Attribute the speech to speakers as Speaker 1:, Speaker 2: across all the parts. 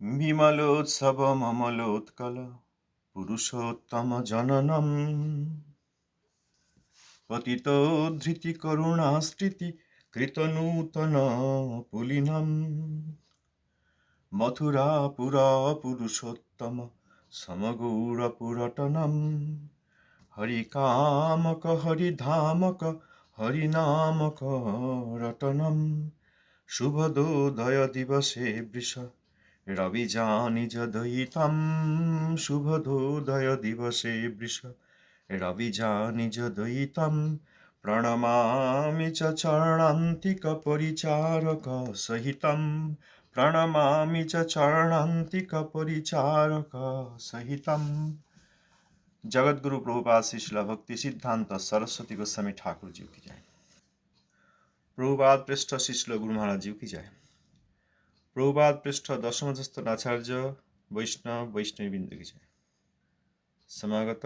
Speaker 1: বিমলোৎসবমমলোৎকল পুরুষোত্তম জননম। পতিতোদ্ধৃতিকরুণাস্মৃতি কৃতনূতন পুলিনম। মথুরাপুরা পুরুষোত্তম সমগৌরপুরটনম হরিকামক হরিধামক হরিনামক রটনম শুভদোদয় দিবসে বৃষ রবিজানিজ দয়িতম শুভদোদয় দিবসে বৃষ রবিজানিজ দয়িতম প্রণমামি চ চরণান্তিক পরিচারক সহিতম প্রণমামি চ চরণান্তিক পরিচারক সহিতম जगतगुरु प्रभुपाद श्री शिला भक्ति सिद्धांत सरस्वती गोस्वामी ठाकुर जी की जय प्रभुपाद पृष्ठ शिशल गुरु महाराज जी की जय প্রবাদ পৃষ্ঠ দশমধস্তন আচার্য বৈষ্ণব বৈষ্ণবীবৃন্দ কি সমাগত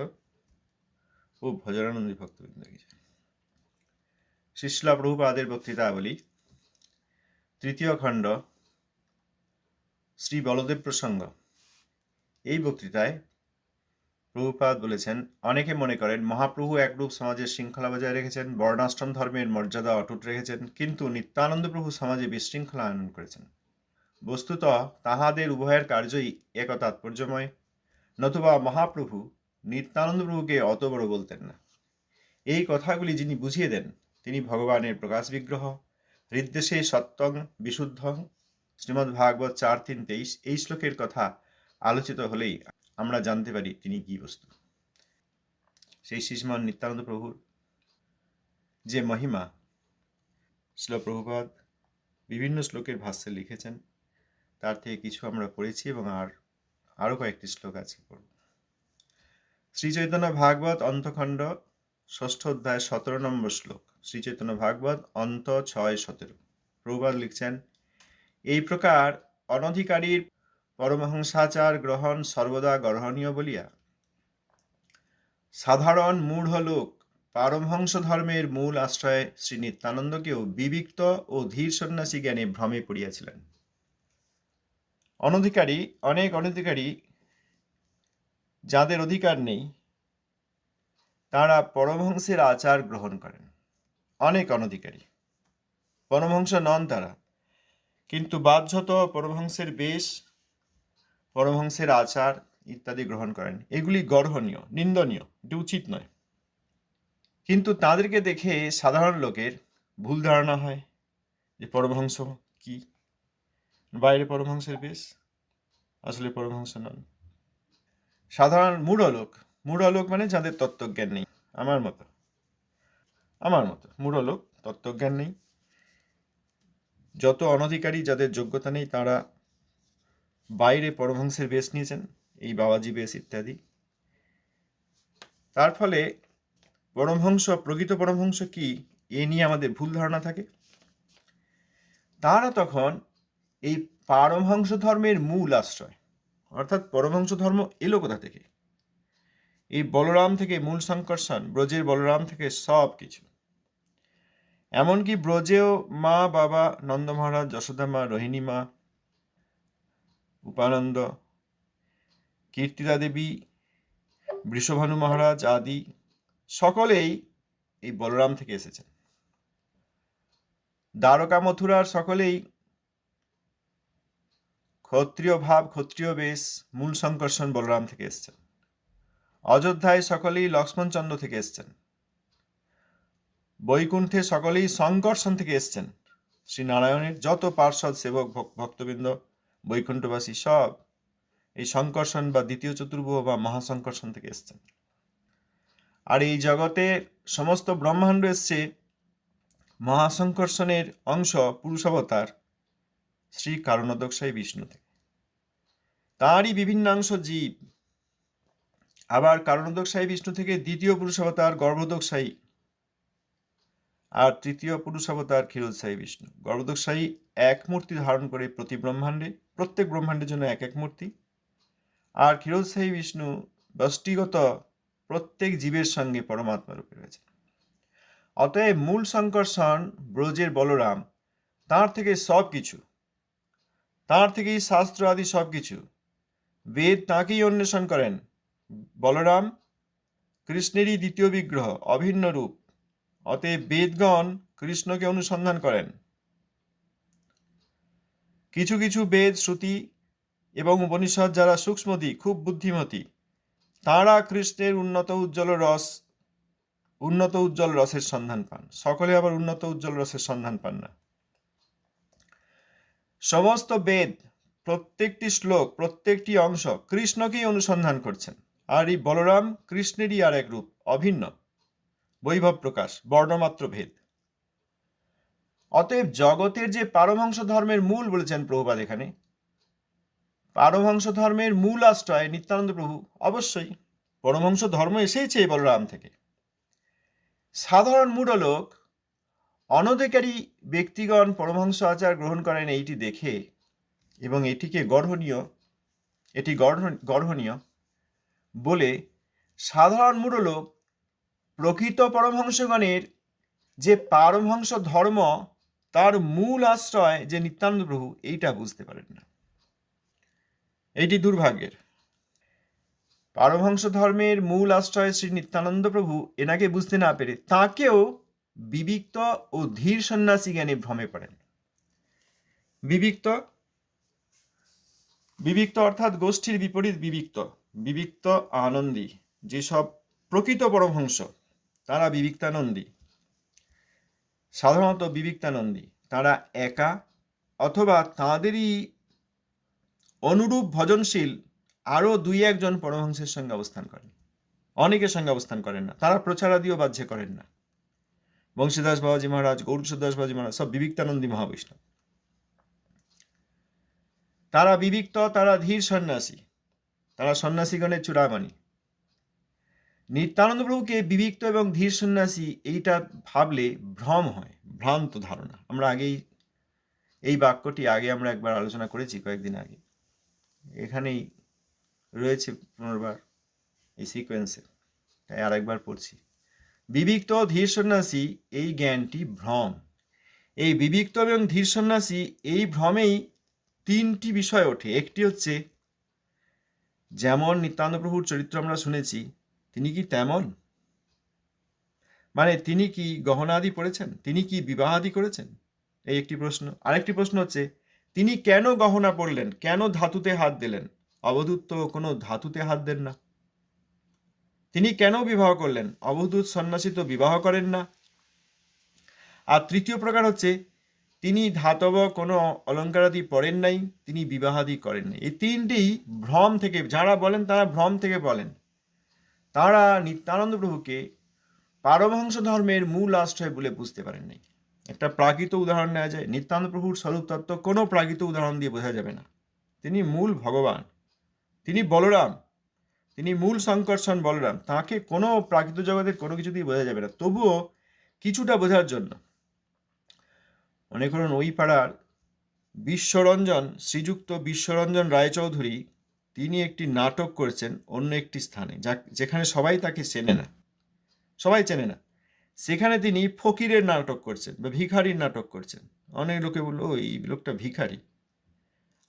Speaker 1: ও ভজরানন্দী ভক্তবৃন্দ কি যায় শিশলা প্রভুপাদের বক্তৃতাবলী, তৃতীয় খণ্ড, শ্রী বলদেব প্রসঙ্গ। এই বক্তৃতায় প্রভুপাদ বলেছেন, অনেকে মনে করেন, মহাপ্রভু একরূপ সমাজের শৃঙ্খলা বজায় রেখেছেন, বর্ণাশ্রম ধর্মের মর্যাদা অটুট রেখেছেন, কিন্তু নিত্যানন্দ প্রভু সমাজে বিশৃঙ্খলা আয়ন করেছেন। বস্তুত তাহাদের উভয়ের কার্যই এক তাৎপর্যময়। নতুবা মহাপ্রভু নিত্যানন্দ প্রভুকে অত বড় বলতেন না। এই কথাগুলি যিনি বুঝিয়ে দেন, তিনি ভগবানের প্রকাশ বিগ্রহ, হৃদ্দেশে সত্যং বিশুদ্ধ, শ্রীমদ্ ভাগবত চার তিন তেইশ, এই শ্লোকের কথা আলোচিত হলেই আমরা জানতে পারি তিনি কি বস্তু। সেই শিশমান নিত্যানন্দ প্রভুর যে মহিমা শিল প্রভুপাদ বিভিন্ন শ্লোকের ভাষ্যে লিখেছেন তার থেকে কিছু আমরা পড়েছি এবং আর আরও কয়েকটি শ্লোক আছে পড়ব। শ্রী চৈতন্য ভাগবত অন্তখণ্ড ষষ্ঠ অধ্যায় সতেরো নম্বর শ্লোক। শ্রী চৈতন্য ভাগবত অন্ত ছয় সতেরো। প্রভুপাদ লিখছেন, এই প্রকার অনধিকারীর পরমহংসাচার গ্রহণ সর্বদা গ্রহণীয় বলিয়া। সাধারণ মূঢ় লোক পারমহংস ধর্মের মূল আশ্রয়ে শ্রী নিত্যানন্দকেও বিবিক্ত ও ধীর সন্ন্যাসী জ্ঞানে ভ্রমে পড়িয়াছিলেন। অনধিকারী, অনেক অনধিকারী যাদের অধিকার নেই, তারা পরমহংসের আচার গ্রহণ করেন। অনেক অনধিকারী। পরমহংস নন তারা। কিন্তু বাধ্যত পরমহংসের বেশ, পরমহংসের আচার ইত্যাদি গ্রহণ করেন। এগুলি গর্হনীয় নিন্দনীয়, এটি উচিত নয়। কিন্তু তাদেরকে দেখে সাধারণ লোকের ভুল ধারণা হয় যে পরমহংস কি? বাইরে পরমহংসের বেশ আসলে পরমহংস নন। সাধারণ মূঢ় লোক মূঢ় লোক মানে যাদের তত্ত্বজ্ঞান নেই, আমার মতো। আমার মতো মূঢ় লোক তত্ত্বজ্ঞান নেই। যত অনধিকারী যাদের যোগ্যতা নেই, তারা বাইরে পরমহংসের বেশ নিয়েছেন, এই বাবাজি বেশ ইত্যাদি। তার ফলে পরমহংস, প্রকৃত পরমহংস কি, এ নিয়ে আমাদের ভুল ধারণা থাকে। তারা তখন এই পারমহংস ধর্মের মূল আশ্রয়। অর্থাৎ পরমহংস ধর্ম এলো কোথা থেকে? এই বলরাম থেকে মূল সংকর্ষণ, ব্রজের বলরাম থেকে সব কিছু। এমনকি ব্রজেও মা, বাবা, নন্দ মহারাজ, যশোদা মা, রোহিণী মা, উপানন্দ, কীর্তিদা দেবী, বৃষভানু মহারাজ আদি সকলেই এই বলরাম থেকে এসেছেন। দ্বারকা মথুরার সকলেই ক্ষত্রিয় ভাব, ক্ষত্রিয় বেশ মূল সংকর্ষণ বলরাম থেকে এসছেন। অযোধ্যায় সকলেই লক্ষ্মণচন্দ্র থেকে এসছেন। বৈকুণ্ঠে সকলেই সংকর্ষণ থেকে এসছেন। শ্রীনারায়ণের যত পার্ষদ সেবক ভক্তবৃন্দ, বৈকুণ্ঠবাসী সব এই সংকর্ষণ বা দ্বিতীয় চতুর্ভুহ বা মহাসংকর্ষণ থেকে এসছেন। আর এই জগতে সমস্ত ব্রহ্মাণ্ড এসছে মহাসংকর্ষণের অংশ পুরুষাবতার শ্রী কারণদক্ষাই বিষ্ণু থেকে তাঁরই বিভিন্নাংশ জীব। আবার কারণদক্ষাই বিষ্ণু থেকে দ্বিতীয় পুরুষাবতার গর্ভদক্ষায়ী আর তৃতীয় পুরুষাবতার ক্ষীরোৎসাহী বিষ্ণু। গর্ভদোৎসাহী এক মূর্তি ধারণ করে প্রতি ব্রহ্মাণ্ডে, প্রত্যেক ব্রহ্মাণ্ডের জন্য এক এক মূর্তি। আর ক্ষীরোৎসাহী বিষ্ণু ব্যষ্টিগত প্রত্যেক জীবের সঙ্গে পরমাত্মা রূপে রয়েছে। অতএব মূল সংকর্ষণ ব্রজের বলরাম। তার থেকে সব কিছু তাঁর থেকেই শাস্ত্র আদি সব কিছু বেদ তাঁকেই অন্বেষণ করেন। বলরাম কৃষ্ণেরই দ্বিতীয় বিগ্রহ, অভিন্ন রূপ। অতএব বেদগণ কৃষ্ণকে অনুসন্ধান করেন। কিছু কিছু বেদ, শ্রুতি এবং উপনিষদ যারা সূক্ষ্মতি খুব বুদ্ধিমতী, তাঁরা কৃষ্ণের উন্নত উজ্জ্বল রস, উন্নত উজ্জ্বল রসের সন্ধান পান। সকলে আবার উন্নত উজ্জ্বল রসের সন্ধান পান না। সমস্ত বেদ, প্রত্যেকটি শ্লোক, প্রত্যেকটি অংশ কৃষ্ণকেই অনুসন্ধান করছেন। আর এই বলরাম কৃষ্ণেরই আর এক রূপ, অভিন্ন। বৈভব প্রকাশ, বর্ণমাত্র ভেদ। অতএব জগতের যে পারমহংস ধর্মের মূল বলেছেন প্রভুপাদ এখানে, পারমহংস ধর্মের মূল আশ্রয় নিত্যানন্দ প্রভু অবশ্যই। পরমহংস ধর্ম এসেইছে এই বলরাম থেকে। সাধারণ মূঢ়লোক অনধিকারী ব্যক্তিগণ পরমহংস আচার গ্রহণ করেন এইটি দেখে, এবং এটিকে গর্হনীয় এটি গর্হ- গর্হনীয় বলে সাধারণ মূঢ়লোক প্রকৃত পরমহংসগণের যে পারমহংস ধর্ম তার মূল আশ্রয় যে নিত্যানন্দ প্রভু, এইটা বুঝতে পারেন না। এইটি দুর্ভাগ্যের। পারমহংস ধর্মের মূল আশ্রয় শ্রী নিত্যানন্দ প্রভু এনাকে বুঝতে না পেরে তাকেও বিবিক্ত ও ধীর সন্ন্যাসী জ্ঞানে ভ্রমে পড়েন। বিবিক্ত বিবিক্ত অর্থাৎ গোষ্ঠীর বিপরীত বিবিক্ত বিবিক্ত আনন্দী, যেসব প্রকৃত পরমহংস, তারা বিবিক্তানন্দী। সাধারণত বিবিক্তানন্দী, তারা একা অথবা তাঁদেরই অনুরূপ ভজনশীল আরও দুই একজন পরমহংসের সঙ্গে অবস্থান করেন। অনেকের সঙ্গে অবস্থান করেন না, তারা প্রচারাদিও বাহ্য করেন না। বংশীদাস বাবাজি মহারাজ গৌরীশদাস বাবাজি মহারাজ, সব বিবিক্তানন্দী মহাবৈষ্ণব। তারা বিবিক্ত, তারা ধীর সন্ন্যাসী। তারা সন্ন্যাসীগণের চূড়ামণি। নিত্যানন্দ প্রভুকে বিবিক্ত এবং ধীর সন্ন্যাসী, এইটা ভাবলে ভ্রম হয়, ভ্রান্ত ধারণা। আমরা আগেই এই বাক্যটি আগে আমরা একবার আলোচনা করেছি কয়েকদিন আগে। এখানেই রয়েছে পুনর্বার এই সিকোয়েন্সে তাই আর একবার পড়ছি। বিবিক্ত ধীর সন্ন্যাসী এই জ্ঞানটি ভ্রম। এই বিবিক্ত এবং ধীর সন্ন্যাসী এই ভ্রমেই তিনটি বিষয় ওঠে। একটি হচ্ছে, যেমন নিত্যানন্দ প্রভুর চরিত্র আমরা শুনেছি, তিনি কি তেমন? মানে তিনি কি গহনাদি পড়েছেন? তিনি কি বিবাহাদি করেছেন? এই একটি প্রশ্ন। আরেকটি প্রশ্ন হচ্ছে, তিনি কেন গহনা পড়লেন? কেন ধাতুতে হাত দিলেন? অবধূত কোনো ধাতুতে হাত দেন না। তিনি কেন বিবাহ করলেন? অবধূত সন্ন্যাসী তো বিবাহ করেন না। আর তৃতীয় প্রকার হচ্ছে, তিনি ধাতব কোনো অলঙ্কারাদি পড়েন নাই, তিনি বিবাহাদি করেন নাই। এই তিনটি ভ্রম থেকে, যারা বলেন তারা ভ্রম থেকে বলেন। তারা নিত্যানন্দ প্রভুকে পারমহংস ধর্মের মূল আশ্রয় বলে বুঝতে পারেন নাই। একটা প্রাকৃত উদাহরণ নেওয়া যায়, নিত্যানন্দ প্রভুর স্বরূপ তত্ত্ব কোনো প্রাকৃত উদাহরণ দিয়ে বোঝা যাবে না। তিনি মূল ভগবান। তিনি বলরাম। তিনি মূল সংকর্ষণ বলরাম। তাকে কোনো প্রাকৃত জগতের কোনো কিছু দিয়ে বোঝা যাবে না। তবুও কিছুটা বোঝার জন্য। মনে করুন ওই পাড়ার বিশ্বরঞ্জন, শ্রীযুক্ত বিশ্বরঞ্জন রায়চৌধুরী, তিনি একটি নাটক করেছেন অন্য একটি স্থানে, যা যেখানে সবাই তাকে চেনে না। সবাই চেনে না। সেখানে তিনি ফকিরের নাটক করছেন বা ভিখারির নাটক করছেন। অনেক লোকে বলল ওই লোকটা ভিখারি।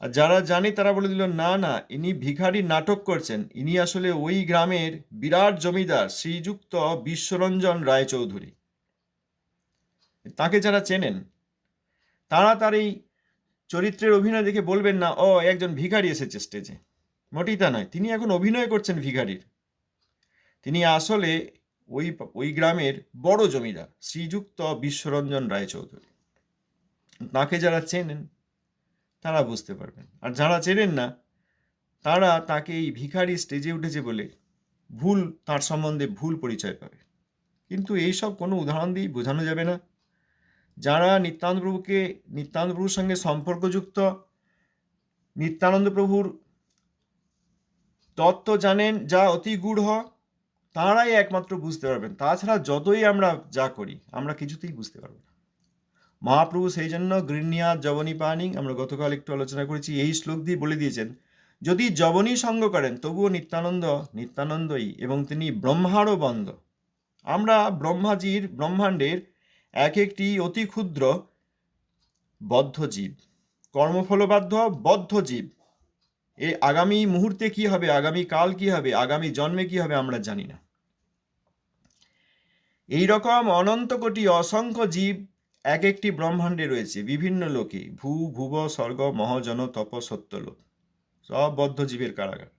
Speaker 1: আর যারা জানে তারা বলে দিল, না না, ইনি ভিখারি নাটক করছেন। ইনি আসলে ওই গ্রামের বিরাট জমিদার, শ্রীযুক্ত বিশ্বরঞ্জন রায়চৌধুরী। তাকে যারা চেনেন, তারা তার এই চরিত্রের অভিনয় দেখে বলবেন না, ও, একজন ভিখারি এসেছে স্টেজে। মোটেই তা নয়, তিনি এখন অভিনয় করছেন ভিখারির। তিনি আসলে ওই ওই গ্রামের বড় জমিদার, শ্রীযুক্ত বিশ্বরঞ্জন রায়চৌধুরী। তাকে যারা চেনেন তারা বুঝতে পারবেন। আর যারা চেনেন না, তারা তাকে এই ভিখারি স্টেজে উঠেছে বলে ভুল, তার সম্বন্ধে ভুল পরিচয় পাবে। কিন্তু এইসব কোনো উদাহরণ দিয়েই বোঝানো যাবে না। যারা নিত্যানন্দ প্রভুকে, নিত্যানন্দ প্রভুর সঙ্গে সম্পর্কযুক্ত, নিত্যানন্দ প্রভুর তত্ত্ব জানেন, যা অতি গূঢ়, তাঁরাই একমাত্র বুঝতে পারবেন। তাছাড়া যতই আমরা যা করি, আমরা কিছুতেই বুঝতে পারব মহাপ্রভু সেই জন্য গৃহ্ণিয়া জবনী পানি আমরা গতকাল একটু আলোচনা করেছি, এই শ্লোক দিয়ে বলে দিয়েছেন, যদি জবনী সঙ্গ করেন, তবুও নিত্যানন্দ, নিত্যানন্দই, এবং তিনি ব্রহ্মারও বন্ধ। আমরা ব্রহ্মাজির ব্রহ্মাণ্ডের এক একটি অতি ক্ষুদ্র বদ্ধ জীব, কর্মফলবাধ্য বদ্ধ জীব। এই আগামী মুহূর্তে কি হবে, আগামী কাল কি হবে, আগামী জন্মে কি হবে আমরা জানি না। এই রকম অনন্ত কোটি অসংখ্য জীব এক একটি ব্রহ্মাণ্ডে রয়েছে, বিভিন্ন লোকে, ভূ, ভুব, স্বর্গ মহজন তপ, সত্যলোক, সব বদ্ধ জীবের কারাগার।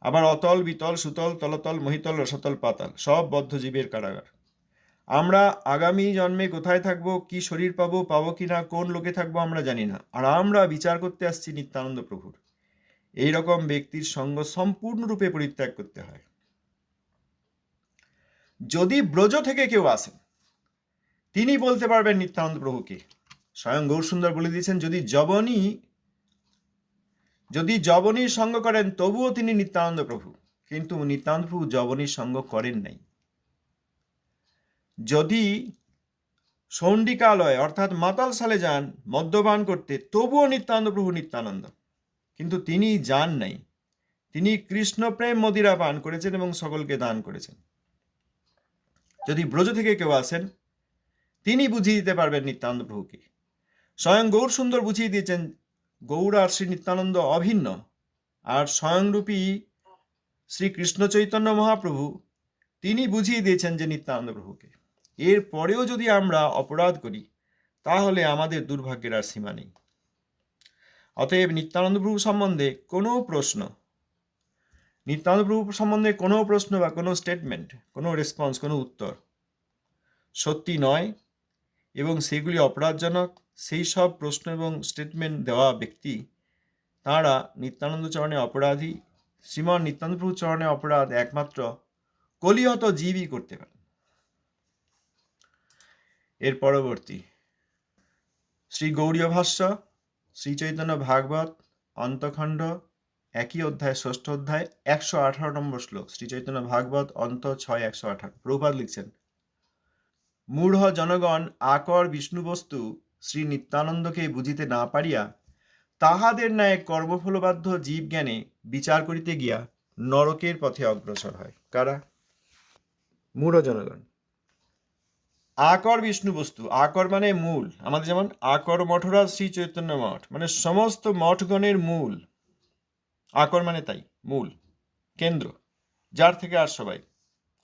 Speaker 1: আবার অতল, বিতল, সুতল, তলতল, মহিতল, রসতল, পাতাল, সব বদ্ধ জীবের কারাগার। আমরা আগামী জন্মে কোথায় থাকব, কি শরীর পাবো পাবো কি না, কোন লোকে থাকব আমরা জানি না, আর আমরা বিচার করতে আসছি নিত্যানন্দ প্রভুর। এই রকম ব্যক্তির সঙ্গ সম্পূর্ণরূপে পরিত্যাগ করতে হয়। যদি ব্রজ থেকে কেউ আসেন তিনি বলতে পারবেন নিত্যানন্দ প্রভুকে। স্বয়ং গৌরসুন্দর বলে দিয়েছেন, যদি জবনী, যদি জবনীর সঙ্গ করেন, তবুও তিনি নিত্যানন্দ প্রভু। কিন্তু নিত্যানন্দ প্রভু জবনীর সঙ্গ করেন নাই। যদি সৌন্ডিকালয় অর্থাৎ মাতাল সালে যান, মদ্যপান করতে, তবুও নিত্যানন্দ প্রভু নিত্যানন্দ। কিন্তু তিনি যান নাই। তিনি কৃষ্ণপ্রেম মদিরা পান করেছেন এবং সকলকে দান করেছেন। যদি ব্রজ থেকে কেউ আসেন তিনি বুঝিয়ে দিতে পারবেন নিত্যানন্দ প্রভুকে। স্বয়ং গৌর সুন্দর বুঝিয়ে দিয়েছেন, গৌর আর শ্রী নিত্যানন্দ অভিন্ন। আর স্বয়ংরূপী শ্রী কৃষ্ণ চৈতন্য মহাপ্রভু, তিনি বুঝিয়ে দিয়েছেন যে নিত্যানন্দ প্রভুকে। এর পরেও যদি আমরা অপরাধ করি, তাহলে আমাদের দুর্ভাগ্যের আর সীমা নেই। অতএব নিত্যানন্দ প্রভু সম্বন্ধে কোনো প্রশ্ন, নিত্যানন্দ প্রভু সম্বন্ধে কোনো প্রশ্ন বা কোনো স্টেটমেন্ট কোনো রেসপন্স কোনো উত্তর সত্যি নয়। এবং সেগুলি অপরাধজনক, সেই সব প্রশ্ন এবং স্টেটমেন্ট দেওয়া ব্যক্তি, তাঁরা নিত্যানন্দ চরণে অপরাধী। শ্রীমান নিত্যানন্দ প্রভু চরণে অপরাধ একমাত্র কলিহত জীবই করতে পারে। এর পরবর্তী, শ্রী গৌরীয় ভাষ্য, শ্রী চৈতন্য ভাগবত, অন্তখণ্ড, একই অধ্যায়, ষষ্ঠ অধ্যায়, একশো আঠারো নম্বর শ্লোক, শ্রী চৈতন্য ভাগবত, অন্ত ছয়, একশো আঠারো। প্রভুপাদ লিখছেন মূঢ় জনগণ আকর বিষ্ণুবস্তু শ্রী নিত্যানন্দকে বুঝিতে না পারিয়া তাহাদের ন্যায় কর্মফলবাধ্য জীব জ্ঞানে বিচার করিতে গিয়া নরকের পথে অগ্রসর হয়। কারা? মূঢ় জনগণ। আকর বিষ্ণু বস্তু। আকর মানে মূল। আমাদের যেমন আকর মঠরা শ্রী চৈতন্য মঠ মানে সমস্ত মঠগণের মূল। আকর মানে তাই, মূল, কেন্দ্র, যার থেকে আর সবাই।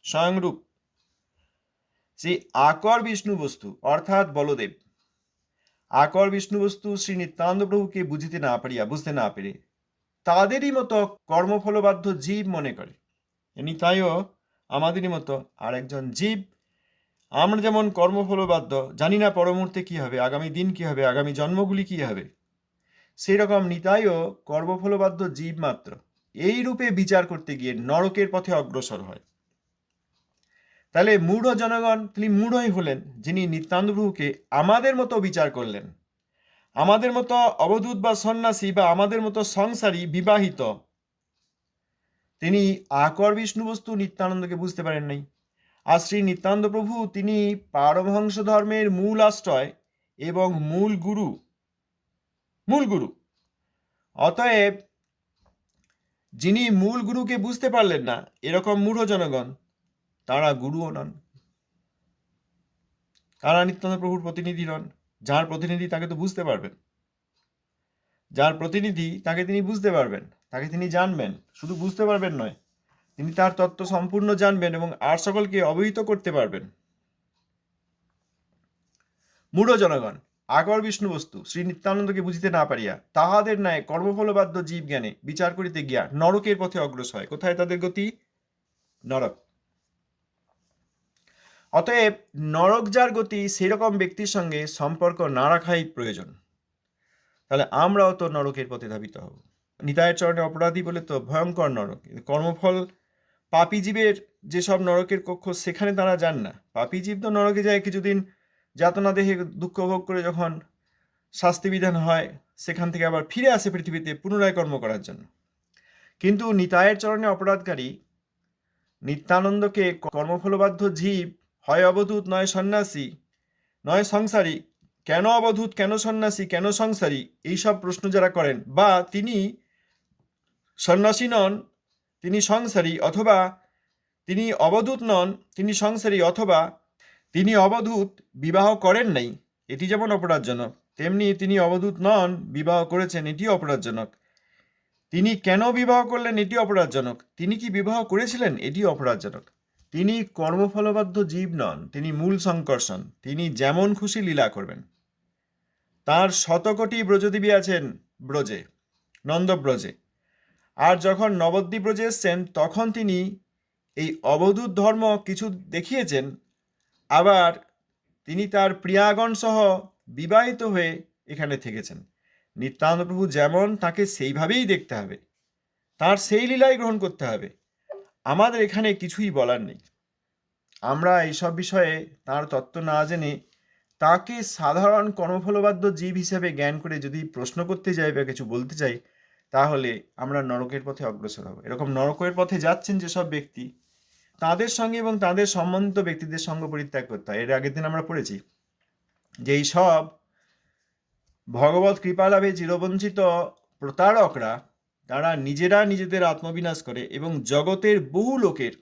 Speaker 1: স্বয়ংরূপ। সেই আকর বিষ্ণু বস্তু, অর্থাৎ বলদেব। আকর বিষ্ণু বস্তু শ্রী নিত্যানন্দ প্রভুকে বুঝিতে না পারিয়া, বুঝতে না পেরে তাদেরই মতো কর্মফলবাধ্য জীব মনে করে। এমনি তাইও আমাদেরই মতো আরেকজন জীব। আমরা যেমন কর্মফলবাধ্য, জানি না পরমুহূর্তে কী হবে, আগামী দিন কী হবে, আগামী জন্মগুলি কী হবে। সেই রকম নিতাইও কর্মফলবাধ্য জীব মাত্র। এই রূপে বিচার করতে গিয়ে নরকের পথে অগ্রসর হয়। তাহলে মূঢ় জনগণ, তিনি মূঢ়ই হলেন, যিনি নিত্যানন্দ প্রভুকে আমাদের মতো বিচার করলেন। আমাদের মতো অবধূত বা সন্ন্যাসী বা আমাদের মতো সংসারী বিবাহিত। তিনি আকর বিষ্ণু বস্তু নিত্যানন্দকে বুঝতে পারেন নাই। আর শ্রী নিত্যানন্দ প্রভু, তিনি পারমহংস ধর্মের মূল আশ্রয় এবং মূল গুরু। মূল গুরু। অতএব যিনি মূল গুরুকে বুঝতে পারলেন না, এরকম মূঢ় জনগণ তারা গুরুও নন। তারা নিত্যানন্দ প্রভুর প্রতিনিধি নন, যার প্রতিনিধি তাকে তো বুঝতে পারবেন। যার প্রতিনিধি তাকে তিনি বুঝতে পারবেন, তাকে তিনি জানবেন, শুধু বুঝতে পারবেন নয়, তিনি তার তত্ত্ব সম্পূর্ণ জানবেন এবং আর সকলকে অবহিত করতে পারবেন। মূঢ় জনগণ আগর বিষ্ণু বস্তু, শ্রী নিত্যানন্দকে বুঝিতে না পারিয়া, তাহাদের ন্যায় কর্মফলবাদ্য জীব জ্ঞানে বিচার করিতে গিয়া নরকের পথে অগ্রসর হয়। কোথায় তাদের গতি? নরক। অতএব নরক যার গতি, সেরকম ব্যক্তির সঙ্গে সম্পর্ক না রাখাই প্রয়োজন। তাহলে আমরাও তো নরকের পথে ধাবিত হব। নিতায়ের চরণে অপরাধী বলে তো ভয়ঙ্কর নরক। কর্মফল পাপী জীবের যেসব নরকের কক্ষ, সেখানে তারা যান না। পাপী জীব তো নরকে যায় কিছুদিন, যাতনা দেহে দুঃখ ভোগ করে যখন শাস্তি বিধান হয়, সেখান থেকে আবার ফিরে আসে পৃথিবীতে পুনরায় কর্ম করার জন্য। কিন্তু নিতায়ের চরণে অপরাধকারী নিত্যানন্দকে কর্মফলবাধ্য জীব হয় অবধূত, নয় সন্ন্যাসী। নয় সংসারী। কেন অবধূত, কেন সন্ন্যাসী, কেন সংসারী? এইসব প্রশ্ন যারা করেন, বা তিনি সন্ন্যাসী নন, তিনি সংসারী, অথবা তিনি অবধূত নন, তিনি সংসারী, অথবা তিনি অবধূত, বিবাহ করেন নাই, এটি যেমন অপরাধজনক, তেমনি তিনি অবধূত নন, বিবাহ করেছেন, এটিও অপরাধজনক। তিনি কেন বিবাহ করলেন এটি অপরাধজনক, তিনি কি বিবাহ করেছিলেন এটি অপরাধজনক। তিনি কর্মফলবদ্ধ জীব নন, তিনি মূল সংকর্ষণ তিনি যেমন খুশি লীলা করবেন। তার শতকোটি ব্রজদেবী আছেন ব্রজে, নন্দব্রজে। আর যখন নবদ্বীপ ব্রজে এসছেন, তখন তিনি এই অবধূত ধর্ম কিছু দেখিয়েছেন, আবার তিনি তার প্রিয়াগণ সহ বিবাহিত হয়ে এখানে থেকেছেন। নিত্যানন্দ প্রভু যেমন তাকে সেইভাবেই দেখতে হবে, তার সেই লীলাই গ্রহণ করতে হবে। আমাদের এখানে কিছুই বলার নেই। আমরা এইসব বিষয়ে তার তত্ত্ব না জেনে তাকে সাধারণ কর্মফলবাদ্য জীব হিসেবে জ্ঞান করে যদি প্রশ্ন করতে যাই বা কিছু বলতে চাই, তাহলে আমরা নরকের পথে অগ্রসর হব। এরকম নরকের পথে যাচ্ছেন যেসব ব্যক্তি, তাদের সঙ্গে এবং তাদের সম্বন্ধিত ব্যক্তিদের সঙ্গ পরিত্যাগ করতে হয়। এর আগের দিন আমরা পড়েছি যে সব ভগবত কৃপালাভে চিরবঞ্চিত প্রতারকরা তারা নিজেরা নিজেদের আত্মবিনাশ করে এবং জগতের বহু লোকের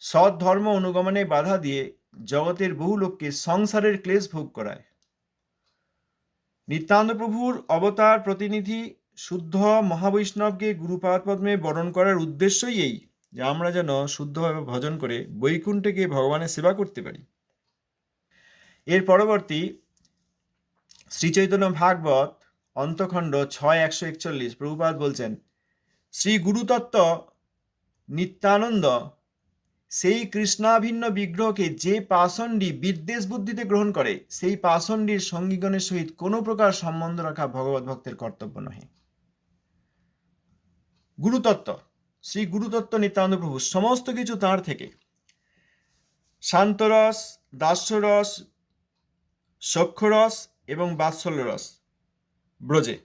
Speaker 1: সৎ ধর্ম অনুগমনে বাধা দিয়ে জগতের বহু লোককে সংসারের ক্লেশ ভোগ করায়। নিত্যানন্দ প্রভুর অবতার প্রতিনিধি শুদ্ধ মহাবৈষ্ণবকে গুরুপাদ পদ্মে বরণ করার উদ্দেশ্যই এই, যে আমরা যেন শুদ্ধভাবে ভজন করে বৈকুণ্ঠকে ভগবানের সেবা করতে পারি। এর পরবর্তী শ্রীচৈতন্য ভাগবত অন্তখণ্ড ছয় একশো একচল্লিশ। প্রভুপাত বলছেন, শ্রী গুরুতত্ত্ব নিত্যানন্দ, সেই কৃষ্ণাভিন্ন বিগ্রহকে যে পাষণ্ডী বিদ্বেষ বুদ্ধিতে গ্রহণ করে, সেই পাষণ্ডীর সঙ্গীগণের সহিত কোনো প্রকার সম্বন্ধ রাখা ভগবত ভক্তের কর্তব্য নহে। গুরুতত্ত্ব, শ্রী গুরুতত্ত্ব নিত্যানন্দ প্রভু, সমস্ত কিছু তাঁর থেকে। শান্তরস, দাস্যরস, সক্ষরস এবং বাৎসল্যরস ব্রজে।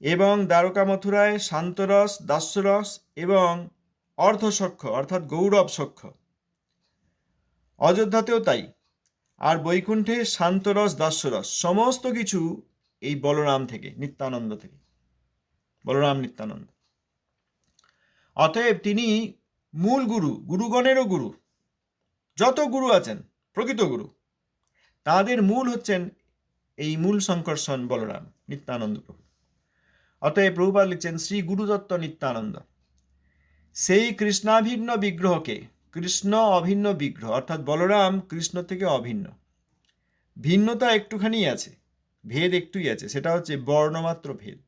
Speaker 1: এবং দ্বারকা মথুরায় শান্তরস দাস্যরস এবং অর্ধসক্ষ, অর্থাৎ গৌরব সক্ষ অযোধ্যাতেও তাই। আর বৈকুণ্ঠে শান্তরস দাস্যরস সমস্ত কিছু এই বলরাম থেকে, নিত্যানন্দ থেকে। বলরাম, নিত্যানন্দ। অতএব তিনি মূল গুরু, গুরুগণেরও গুরু। যত গুরু আছেন, প্রকৃত গুরু। তাদের মূল হচ্ছেন এই মূল সংকর্ষণ বলরাম, নিত্যানন্দ প্রভু। অতএব প্রভুপাল লিখছেন, শ্রী গুরুদত্ত নিত্যানন্দ, সেই কৃষ্ণাভিন্ন বিগ্রহকে, কৃষ্ণ অভিন্ন বিগ্রহ, অর্থাৎ বলরাম কৃষ্ণ থেকে অভিন্ন, ভিন্নতা একটুখানি আছে, ভেদ একটুই আছে, সেটা হচ্ছে বর্ণমাত্র ভেদ।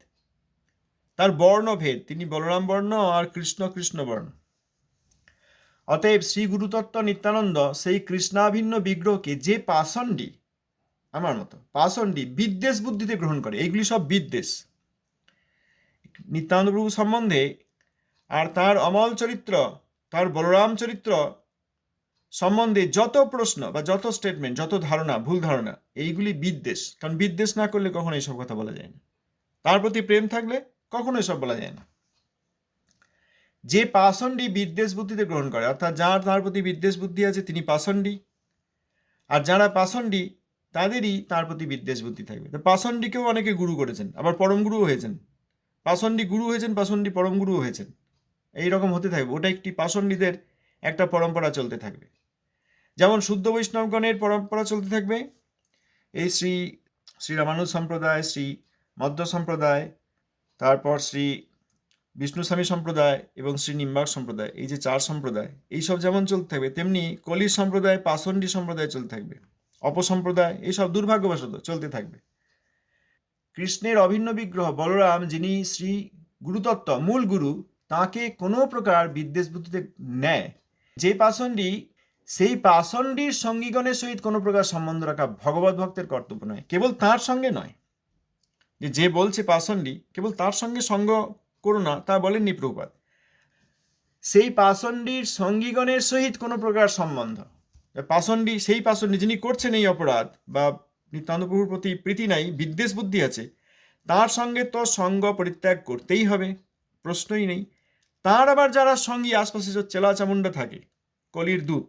Speaker 1: তার বর্ণভেদ তিনি বলরাম বর্ণ আর কৃষ্ণ কৃষ্ণ বর্ণ। অতএব শ্রী গুরুতত্ত্ব নিত্যানন্দ, সেই কৃষ্ণাভিন্ন বিগ্রহকে, যে পাষণ্ডী আমার মতো। পাষণ্ডী বিদ্বেষ বুদ্ধিতে গ্রহণ করে। এইগুলি সব বিদ্বেষ। নিত্যানন্দ প্রভু সম্বন্ধে আর তার অমল চরিত্র, তার বলরাম চরিত্র সম্বন্ধে যত প্রশ্ন বা যত স্টেটমেন্ট যত ধারণা, ভুল ধারণা, এইগুলি বিদ্বেষ। কারণ বিদ্বেষ না করলে কখনো এইসব কথা বলা যায় না। তার প্রতি প্রেম থাকলে কখনো এসব বলা যায় না। যে পাষণ্ডী বিদ্বেষ বুদ্ধিতে গ্রহণ করে, অর্থাৎ যার, তার প্রতি বিদ্বেষ বুদ্ধি আছে, তিনি পাষণ্ডী আর যারা পাষণ্ডী তাদেরই তার প্রতি বিদ্বেষ বুদ্ধি থাকবে। তো পাষণ্ডীকেও অনেকে গুরু করেছেন, আবার পরম গুরুও হয়েছেন। পাষণ্ডী গুরু হয়েছেন, পাষণ্ডী পরম গুরুও হয়েছেন। এই রকম হতে থাকবে, ওটা একটি পাষণ্ডীদের একটা পরম্পরা চলতে থাকবে। যেমন শুদ্ধ বৈষ্ণবগণের পরম্পরা চলতে থাকবে, এই শ্রী শ্রী রামানুজ সম্প্রদায়, শ্রী মধ্য সম্প্রদায়, তারপর শ্রী বিষ্ণুস্বামী সম্প্রদায় এবং শ্রী নিম্বাক সম্প্রদায়, এই যে চার সম্প্রদায়, এইসব যেমন চলতে থাকবে, তেমনি কলির সম্প্রদায়, পাষণ্ডী সম্প্রদায় চলতে থাকবে। অপসম্প্রদায় এইসব দুর্ভাগ্যবশত চলতে থাকবে। কৃষ্ণের অভিন্ন বিগ্রহ বলরাম, যিনি শ্রী গুরুতত্ত্ব, মূল গুরু, তাকে কোনো প্রকার বিদ্বেষ বুদ্ধিতে নেয়। যে পাষণ্ডী, সেই পাষণ্ডীর সঙ্গীগণের সহিত কোনো প্রকার সম্বন্ধ রাখা ভগবত ভক্তের কর্তব্য নয়, কেবল তার সঙ্গে নয়। যে যে বলছে পাষণ্ডী, কেবল তার সঙ্গে সঙ্গ করো না, তা বলেননি প্রভুপাত সেই পাষণ্ডীর সঙ্গীগণের সহিত কোনো প্রকার সম্বন্ধ। পাষণ্ডী, সেই পাষণ্ডী যিনি করছেন এই অপরাধ বা নিত্যান্তপ্রভুর প্রতি প্রীতি নাই, বিদ্বেষ বুদ্ধি আছে, তার সঙ্গে তো সঙ্গ পরিত্যাগ করতেই হবে, প্রশ্নই নেই। তার আবার যারা সঙ্গী, আশপাশে যে চেলা চামুন্ডা থাকে, কলির দূত,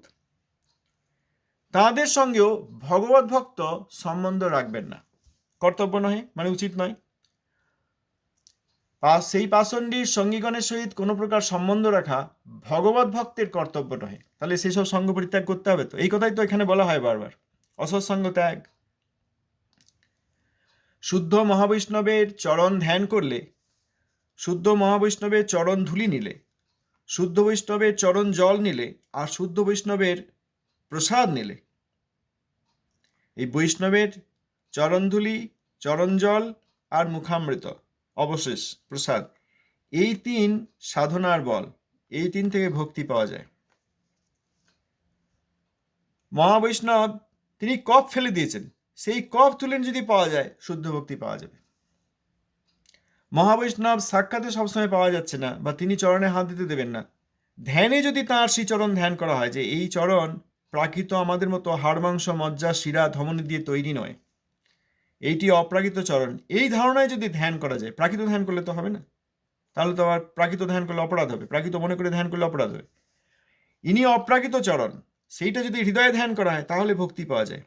Speaker 1: তাদের সঙ্গেও ভগবত ভক্ত সম্বন্ধ রাখবেন না। কর্তব্য নহে মানে উচিত নয়। সেই পাষণ্ডীর সঙ্গীগণের সহিত কোনো প্রকার সম্বন্ধ রাখা ভগবত ভক্তের কর্তব্য নহে। তাহলে সেই সব সঙ্গ পরিত্যাগ করতে হবে তো। এই কথাই তো এখানে বলা হয় বারবার। অসৎসঙ্গ ত্যাগ। শুদ্ধ মহাবৈষ্ণবের চরণ ধ্যান করলে, শুদ্ধ মহাবৈষ্ণবের চরণ ধুলি নিলে, শুদ্ধ বৈষ্ণবের চরণ জল নিলে, আর শুদ্ধ বৈষ্ণবের প্রসাদ নিলে, এই বৈষ্ণবের চরণধুলি চরণ জল আর মুখামৃত অবশেষ, প্রসাদ। এই তিন সাধনার বল, এই তিন থেকে ভক্তি পাওয়া যায়। মহাবৈষ্ণব, তিনি কপ ফেলে দিয়েছেন। সেই কপ তুলেন যদি পাওয়া যায়, শুদ্ধ ভক্তি পাওয়া যাবে। মহাবৈষ্ণব সাক্ষাতে সবসময় পাওয়া যাচ্ছে না বা তিনি চরণে হাত দিতে দেবেন না। ধ্যানে যদি তাঁর সেই চরণ ধ্যান করা হয় যে এই চরণ প্রাকৃত আমাদের মতো হাড়, মাংস, মজ্জা, শিরা, ধমনী দিয়ে তৈরি নয়। এইটি অপ্রাকৃত চরণ। এই ধারণায় যদি ধ্যান করা যায়, প্রাকৃত ধ্যান করলে তো হবে না। তাহলে তো আবার প্রাকৃত ধ্যান করলে অপরাধ হবে। প্রাকৃত মনে করে ধ্যান করলে অপরাধ হবে। ইনি অপ্রাকৃত চরণ। সেইটা যদি হৃদয়ে ধ্যান করা হয়, তাহলে ভক্তি পাওয়া যায়।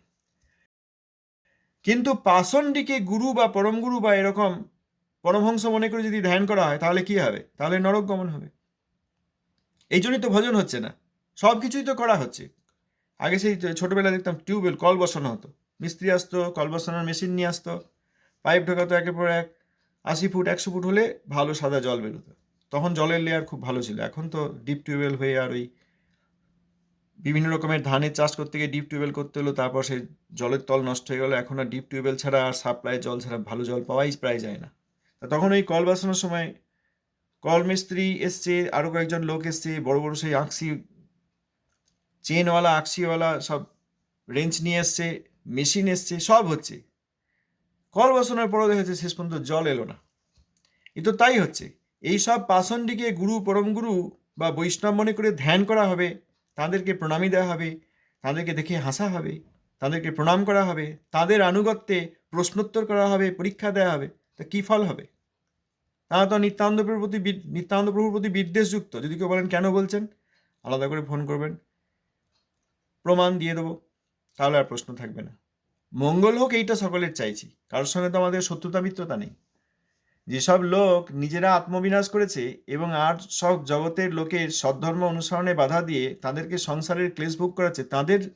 Speaker 1: কিন্তু পাষণ্ডীকে গুরু বা পরম গুরু বা এরকম পরমহংস মনে করে যদি ধ্যান করা হয়, তাহলে কি হবে? তাহলে নরক গমন হবে। এই জন্যই তো ভজন হচ্ছে না। সব কিছুই তো করা হচ্ছে। আগে সেই ছোটবেলায় দেখতাম টিউবওয়েল কল বসানো হতো। মিস্ত্রি আসতো, কল বসানোর মেশিন নিয়ে আসতো। পাইপ ঢোকাতো একের পর এক। আশি ফুট, একশো ফুট হলে ভালো সাদা জল বেরোতো। তখন জলের লেয়ার খুব ভালো ছিল। এখন তো ডিপ টিউবওয়েল হয়ে আর ওই বিভিন্ন রকমের ধানের চাষ করতে গিয়ে ডিপ টিউবওয়েল করতে হলো, তারপর সেই জলের তল নষ্ট হয়ে গেলো। এখন আর ডিপ টিউবওয়েল ছাড়া আর সাপ্লাই জল ছাড়া ভালো জল পাওয়াই প্রায় যায় না। তখন ওই কল বসানোর সময় কল মিস্ত্রি এসছে আরও কয়েকজন লোক এসছে, বড় বড় সেই আঁকসি চেনওয়ালা আকসিওয়ালা সব রেঞ্চ নিয়ে এসছে। মেশিন এসছে, সব হচ্ছে। কল বসানোর পরও দেখা যাচ্ছে শেষ পর্যন্ত জল এলো না। এ তো তাই হচ্ছে। এই সব পাষণ্ডীকে গুরু, পরম গুরু বা বৈষ্ণব মনে করে ধ্যান করা হবে, তাদেরকে প্রণামী দেওয়া হবে, তাদেরকে দেখে হাসা হবে, তাদেরকে প্রণাম করা হবে, তাদের আনুগত্যে প্রশ্নোত্তর করা হবে, পরীক্ষা দেওয়া হবে, তা কী ফল হবে? তারা তো প্রভুর প্রতি নিত্যানন্দ প্রভুর প্রতি বিদ্বেষযুক্ত যদি কেউ বলেন, কেন বলছেন? আলাদা করে ফোন করবেন। প্রমাণ দিয়ে দেবো। তাহলে আর প্রশ্ন থাকবে না। মঙ্গল হোক, এইটা সকলের চাইছি। কারোর সঙ্গে তো আমাদের শত্রুতা মিত্রতা নেই। যেসব লোক নিজেরা আত্মবিনাশ করেছে এবং আর সব জগতের লোকের সদ্ধর্ম অনুসরণে বাধা দিয়ে তাদেরকে সংসারের ক্লেশ ভোগ করাচ্ছে, তাদের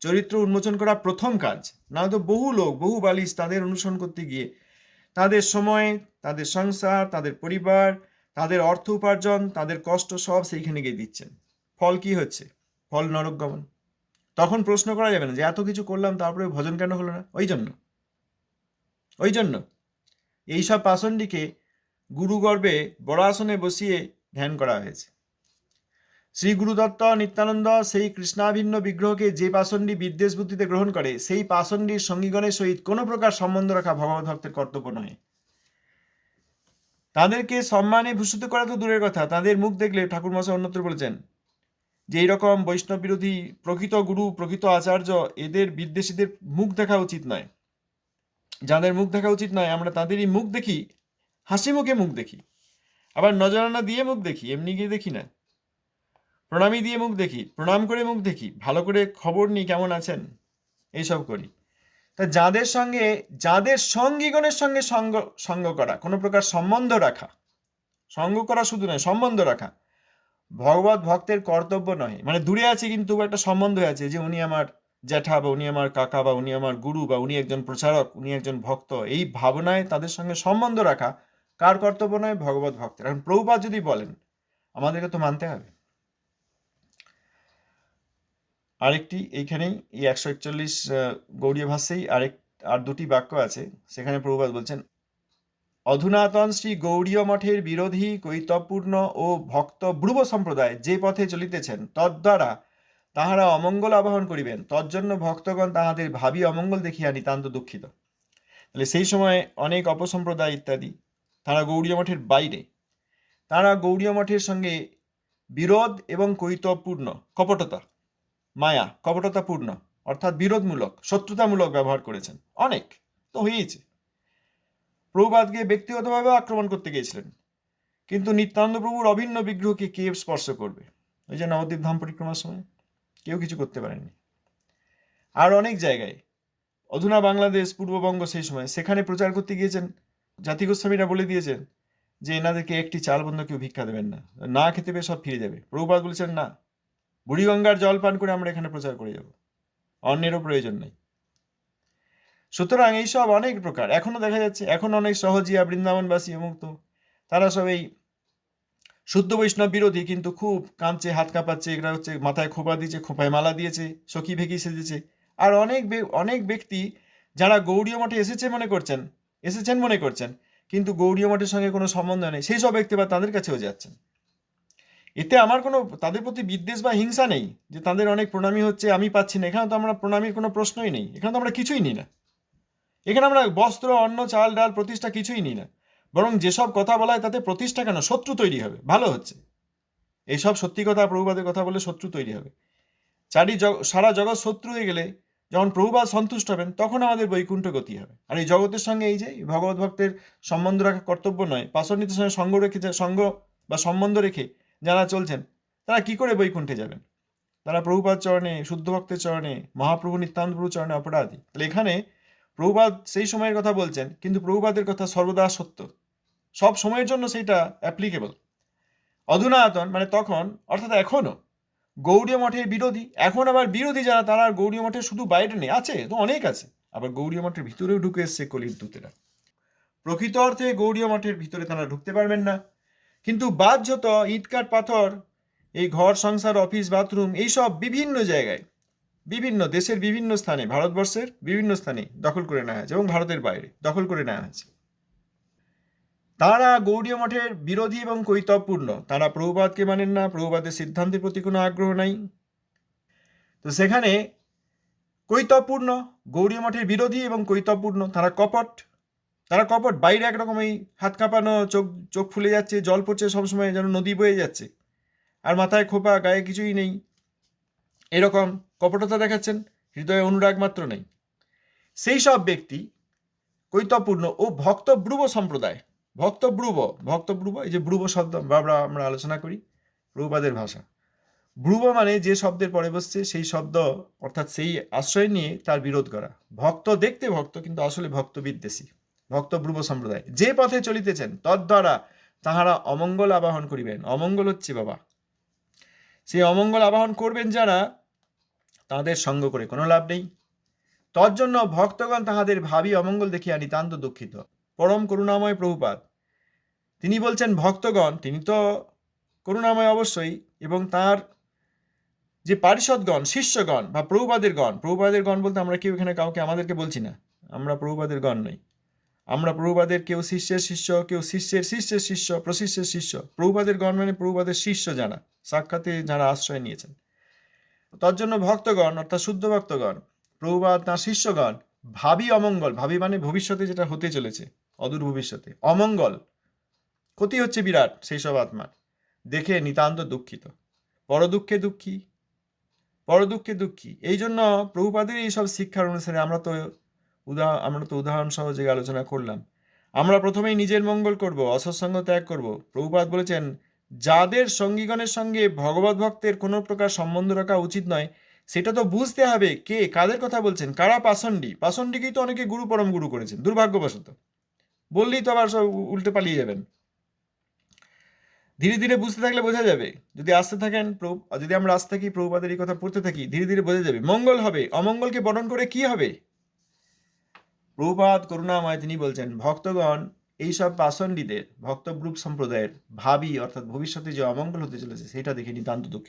Speaker 1: চরিত্র উন্মোচন করা প্রথম কাজ। না তো বহু লোক, বহু বালিশ তাদের অনুসরণ করতে গিয়ে তাদের সময়, তাদের সংসার, তাদের পরিবার, তাদের অর্থ উপার্জন, তাদের কষ্ট সব সেইখানে গিয়ে দিচ্ছেন। ফল কি হচ্ছে? ফল নরক গমন। তখন প্রশ্ন করা যাবে না যে এত কিছু করলাম, তারপরে ভজন কেন হলো না? ওই জন্য। ওই জন্য। এইসব পাষণ্ডীকে গুরুগর্ভে বড় আসনে বসিয়ে ধ্যান করা হয়েছে। শ্রী গুরুদত্ত নিত্যানন্দ সেই কৃষ্ণাভিন্ন বিগ্রহকে যে পাষণ্ডী বিদ্বেষ বুদ্ধিতে গ্রহণ করে, সেই পাষণ্ডীর সঙ্গীগণের সহিত কোনো প্রকার সম্বন্ধ রাখা ভগবত ভক্তের কর্তব্য নয়। তাদেরকে সম্মানে ভূষিত করা তো দূরের কথা। তাদের মুখ দেখলে ঠাকুর মশাই অন্যত্র বলেছেন যে এইরকম বৈষ্ণব বিরোধী প্রকৃত গুরু, প্রকৃত আচার্য, এদের বিদ্বেষীদের মুখ দেখা উচিত নয়। যাদের মুখ দেখা উচিত নয়, আমরা তাদেরই মুখ দেখি, হাসি মুখে মুখ দেখি। আবার নজরানা দিয়ে মুখ দেখি, এমনি গিয়ে দেখি না। প্রণামী দিয়ে মুখ দেখি, প্রণাম করে মুখ দেখি, ভালো করে খবর নিই কেমন আছেন, এইসব করি। তা যাদের সঙ্গে, যাদের সঙ্গীগণের সঙ্গে সঙ্গ সঙ্গ করা, কোনো প্রকার সম্বন্ধ রাখা, সঙ্গ করা শুধু নয়, সম্বন্ধ রাখা ভগবত ভক্তের কর্তব্য নয়। মানে দূরে আছে কিন্তু একটা সম্বন্ধ আছে যে উনি আমার জ্যাঠা বা উনি আমার কাকা বা উনি আমার গুরু বা উনি একজন প্রচারক, উনি একজন ভক্ত। এই ভাবনায় তাদের সঙ্গে সম্বন্ধ রাখা কার কর্তব্য নয়? ভগবত ভক্তের। এখন প্রভুপাত যদি বলেন, আমাদেরকে তো মানতে হবে। আরেকটি, এইখানেই এই একশো একচল্লিশ গৌড়ীয় ভাষ্যেই আরেক, আর দুটি বাক্য আছে। সেখানে প্রভুপাত বলছেন অধুনাতন শ্রী গৌড়ীয় মঠের বিরোধী কৈতবপূর্ণ ও ভক্ত ব্রুব সম্প্রদায় যে পথে চলিতেছেন, তদ্বারা তাহারা অমঙ্গল আবাহন করিবেন। তজ্জন্য ভক্তগণ তাহাদের ভাবি অমঙ্গল দেখিয়া নিতান্ত দুঃখিত। তাহলে সেই সময় অনেক অপসম্প্রদায় ইত্যাদি, তারা গৌড়ীয় মঠের বাইরে। তারা গৌড়ীয় মঠের সঙ্গে বিরোধ এবং কৈতবপূর্ণ কপটতা, মায়া, কপটতাপূর্ণ, অর্থাৎ বিরোধমূলক, শত্রুতামূলক ব্যবহার করেছেন। অনেক, তো হয়েছে প্রভুপাদকে ব্যক্তিগতভাবে আক্রমণ করতে গিয়েছিলেন। কিন্তু নিত্যানন্দ প্রভুর অভিন্ন বিগ্রহকে কে স্পর্শ করবে? ওই যে নবদ্বীপ ধাম পরিক্রমার সময়? কেউ কিছু করতে পারেননি। আর অনেক জায়গায়, অধুনা বাংলাদেশ, পূর্ববঙ্গ সেই সময়, সেখানে প্রচার করতে গিয়েছেন জাতি গোস্বামীরা বলে দিয়েছেন যে এনাদেরকে একটি চাল বন্ধ কেউ ভিক্ষা দেবেন না। না খেতে পেয়ে সব ফিরে যাবে। প্রভুপাত বলেছেন, না। বুড়িগঙ্গার জল পান করে আমরা এখানে প্রচার করে যাব। অন্যেরও প্রয়োজন নেই। সুতরাং এইসব অনেক প্রকার। এখনও দেখা যাচ্ছে, এখন অনেক সহজিয়া বৃন্দাবনবাসী মুক্ত। তারা সব এই শুদ্ধ বৈষ্ণব বিরোধী কিন্তু খুব কাঁদছে, হাত কাঁপাচ্ছে, এরা হচ্ছে মাথায় খোপা দিয়েছে, খোপায় মালা দিয়েছে, সখী ভেকি সেজেছে। আর অনেক অনেক ব্যক্তি যারা গৌড়ীয় মঠে এসেছে মনে করছেন, এসেছেন মনে করছেন, কিন্তু গৌড়ীয় মঠের সঙ্গে কোনো সম্বন্ধ নেই। সেই সব ব্যক্তি বা তাদের কাছেও যাচ্ছেন। এতে আমার কোনো, তাদের প্রতি বিদ্বেষ বা হিংসা নেই, যে তাদের অনেক প্রণামী হচ্ছে, আমি পাচ্ছি না। এখানে তো আমরা প্রণামীর কোনো প্রশ্নই নেই। এখানে তো আমরা কিছুই নিই না। এখানে আমরা বস্ত্র, অন্ন, চাল, ডাল, প্রতিষ্ঠা কিছুই নিই না। বরং যেসব কথা বলা হয় তাতে প্রতিষ্ঠা কেন? শত্রু তৈরি হবে। ভালো হচ্ছে। এইসব সত্যি কথা প্রভুবাদের কথা বলে শত্রু তৈরি হবে। চারি জগ, সারা জগৎ শত্রু হয়ে গেলে যখন প্রভুবাদ সন্তুষ্ট হবেন, তখন আমাদের বৈকুণ্ঠ গতি হবে। আর এই জগতের সঙ্গে এই যে ভগবত ভক্তের সম্বন্ধ রাখা কর্তব্য নয় পাশন্বিতের সঙ্গে সঙ্গ রেখে সঙ্গ বা সম্বন্ধ রেখে যারা চলছেন, তারা কি করে বৈকুণ্ঠে যাবেন? তারা প্রভুপাদ চরণে, শুদ্ধ ভক্তের চরণে, মহাপ্রভু নিত্যান্ত চরণে অপরাধী। তাহলে এখানে প্রভুপাদ সেই সময়ের কথা বলছেন, কিন্তু প্রভুপাদের কথা সর্বদা সত্য। সব সময়ের জন্য সেইটা অ্যাপ্লিকেবল অধুনাতন মানে তখন, অর্থাৎ এখনও গৌড়ীয় মঠের বিরোধী, এখন আবার বিরোধী যারা, তারা গৌড়ীয় মঠের শুধু বাইরে নেই। আছে, তো অনেক আছে, আবার গৌড়ীয় মঠের ভিতরেও ঢুকে এসছে কলির দূতেরা। প্রকৃত অর্থে গৌড়ীয় মঠের ভিতরে তারা ঢুকতে পারবেন না। কিন্তু বাহ্যত ইটকাট পাথর, এই ঘর, সংসার, অফিস, বাথরুম, এইসব বিভিন্ন জায়গায় বিভিন্ন দেশের বিভিন্ন স্থানে, ভারতবর্ষের বিভিন্ন স্থানে দখল করে নেওয়া হয়েছে এবং ভারতের বাইরে দখল করে নেওয়া হয়েছে। তারা গৌড়ীয় মঠের বিরোধী এবং কৈতবপূর্ণ তারা প্রভুপাদকে মানেন না, প্রভুপাদের সিদ্ধান্তের প্রতি কোনো আগ্রহ নাই। তো সেখানে কৈতবপূর্ণ গৌড়ীয় মঠের বিরোধী এবং কৈতবপূর্ণ তারা কপট। তারা কপট, বাইরে একরকম এই হাত কাঁপানো, চোখ চোখ ফুলে যাচ্ছে, জল পড়ছে সবসময় যেন নদী বয়ে যাচ্ছে। আর মাথায় খোপা, গায়ে কিছুই নেই। এরকম কপটতা দেখাচ্ছেন, হৃদয়ে অনুরাগ মাত্র নেই। সেই সব ব্যক্তি কৈতবপূর্ণ ও ভক্তব্রুব সম্প্রদায়। ভক্তব্রুব ভক্তব্রুব, এই যে ব্রুব শব্দ আমরা আমরা আলোচনা করি প্রভুপাদের ভাষা। ব্রুব মানে যে শব্দের পরে বসছে, সেই শব্দ অর্থাৎ সেই আশ্রয় নিয়ে তার বিরোধ করা। ভক্ত দেখতে ভক্ত, কিন্তু আসলে ভক্ত বিদ্বেষী ভক্ত ব্রুব সম্প্রদায়। যে পথে চলিতেছেন, তদ্বারা তাহারা অমঙ্গল আবাহন করিবেন। অমঙ্গল হচ্ছে বাবা। সেই অমঙ্গল আবাহন করবেন যারা তাদের সঙ্গ করে কোনো লাভ নেই। তজ্জন্য ভক্তগণ তাহাদের ভাবি অমঙ্গল দেখিয়া নিতান্ত দুঃখিত। পরম করুণাময় প্রভুপাদ, তিনি বলছেন, ভক্তগণ, তিনি তো করুণাময় অবশ্যই, এবং তার যে পারিষদগণ, শিষ্যগণ বা প্রভুপাদের গণ প্রভুপাদের গণ বলতে আমরা কেউ এখানে কাউকে, আমাদেরকে বলছি না। আমরা প্রভুপাদের গণ নই। আমরা প্রভুপাদের কেউ শিষ্যের শিষ্য, কেউ শিষ্যের শিষ্যের শিষ্য, প্রশিষ্যের শিষ্য। প্রভুপাদের গণ মানে প্রভুপাদের শিষ্য যারা, সাক্ষাতে যারা আশ্রয় নিয়েছেন। তজ্জন্য ভক্তগণ, অর্থাৎ শুদ্ধ ভক্তগণ, প্রভুপাদ তাঁর শিষ্যগণ, ভাবি অমঙ্গল। ভাবি মানে ভবিষ্যতে যেটা হতে চলেছে, অদূর ভবিষ্যতে। অমঙ্গল, ক্ষতি হচ্ছে বিরাট সেই সব আত্মার। দেখে নিতান্ত দুঃখিত। বড় দুঃখে দুঃখী বড় দুঃখে। দুঃখী এই জন্য প্রভুপাদের এইসব শিক্ষার অনুসারে আমরা তো উদাহ আমরা তো উদাহরণ সহযোগে আলোচনা করলাম। আমরা প্রথমেই নিজের মঙ্গল করব, অসৎসঙ্গ ত্যাগ করব। প্রভুপাদ বলেছেন যাদের সঙ্গীগণের সঙ্গে ভগবত ভক্তের কোনো প্রকার সম্বন্ধ রাখা উচিত নয়, সেটা তো বুঝতে হবে কে, কাদের কথা বলছেন, কারা পাষণ্ডী? পাষণ্ডীকেই তো অনেকে গুরু পরম গুরু করেছেন, দুর্ভাগ্যবশত। বললেই তো আবার সব উল্টে পালিয়ে যাবেন। ধীরে ধীরে বুঝতে থাকলে বোঝা যাবে, যদি আসতে থাকেন প্রভু যদি আমরা আসতে থাকি, প্রভুপাদের এই কথা পড়তে থাকি, ধীরে ধীরে বোঝা যাবে, মঙ্গল হবে, অমঙ্গলকে বরণ করে কি হবে? প্রভুপাদ করুণাময় তিনি বলছেন, ভক্তগণ এইসব পাসন্ডিদের ভক্ত গ্রুপ সম্প্রদায়ের ভাবি অর্থাৎ ভবিষ্যতে যে অমঙ্গল হতে চলেছে, সেটা দেখে নিতান্ত দুঃখ